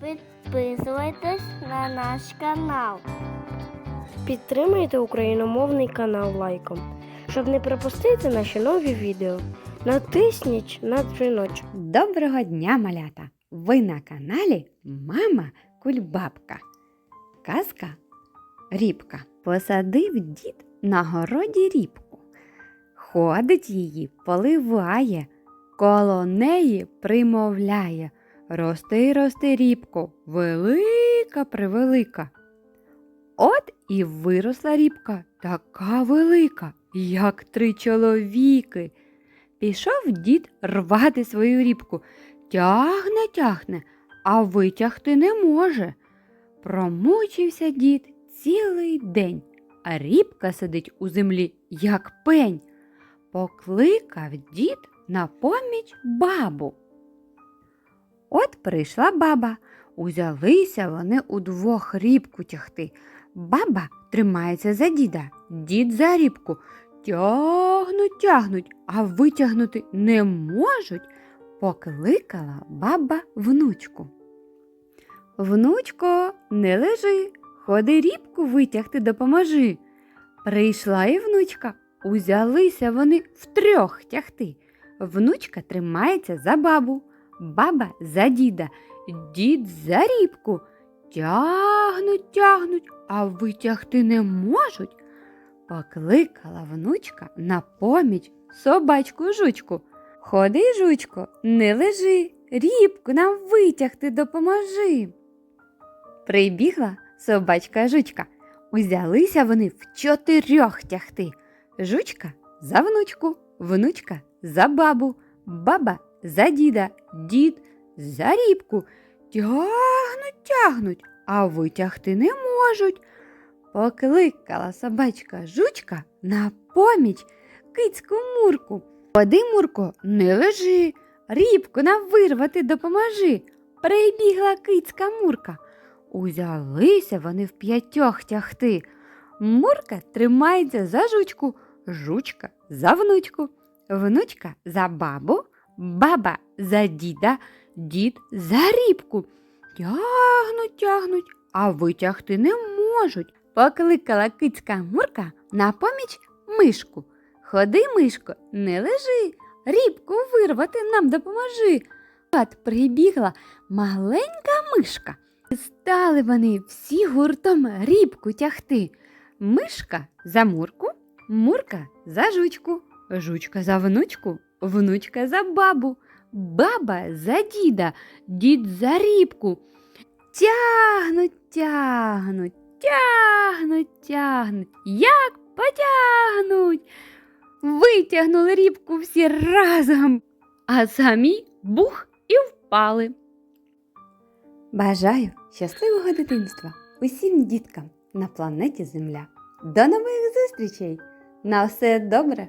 Підписуйтесь на наш канал. Підтримайте україномовний канал лайком, щоб не пропустити наші нові відео. Натисніть на дзвіночок. Доброго дня, малята! Ви на каналі Мама Кульбабка. Казка Рібка. Посадив дід на городі рібку. Ходить її, поливає, коло неї примовляє. Рости, рости, рібко, велика превелика. От і виросла рібка, така велика, як три чоловіки. Пішов дід рвати свою рібку. Тягне, тягне, а витягти не може. Промучився дід цілий день, а рібка сидить у землі, як пень. Покликав дід на поміч бабу. От прийшла баба. Узялися вони удвох рібку тягти. Баба тримається за діда, дід за рібку. Тягнуть, тягнуть, а витягнути не можуть. Покликала баба внучку. Внучко, не лежи, ходи рібку витягти допоможи. Прийшла і внучка, узялися вони втрьох тягти. Внучка тримається за бабу, баба за діда, дід за рібку. Тягнуть, тягнуть, а витягти не можуть. Покликала внучка на поміч собачку жучку. Ходи, жучко, не лежи, рібку нам витягти допоможи. Прибігла собачка жучка. Узялися вони в чотирьох тягти. Жучка за внучку, внучка за бабу, баба за діда, дід за рібку. Тягнуть, тягнуть, а витягти не можуть. Покликала собачка жучка на поміч кицьку мурку. Ходи, Мурко, не лежи, рібку нам вирвати допоможи. Прибігла кицька Мурка. Узялися вони в п'ятьох тягти. Мурка тримається за жучку, жучка за внучку, внучка за бабу, баба за діда, дід за рібку. Тягнуть, тягнуть, а витягти не можуть. Покликала кицька Мурка на поміч мишку. Ходи, мишко, не лежи, рібку вирвати нам допоможи. От прибігла маленька мишка. Стали вони всі гуртом рібку тягти. Мишка за мурку, мурка за жучку, жучка за внучку, внучка за бабу, баба за діда, дід за рібку. Тягнуть, тягнуть, тягнуть, тягнуть, як потягнуть. Витягнули рібку всі разом, а самі бух і впали. Бажаю щасливого дитинства усім діткам на планеті Земля. До нових зустрічей! На все добре!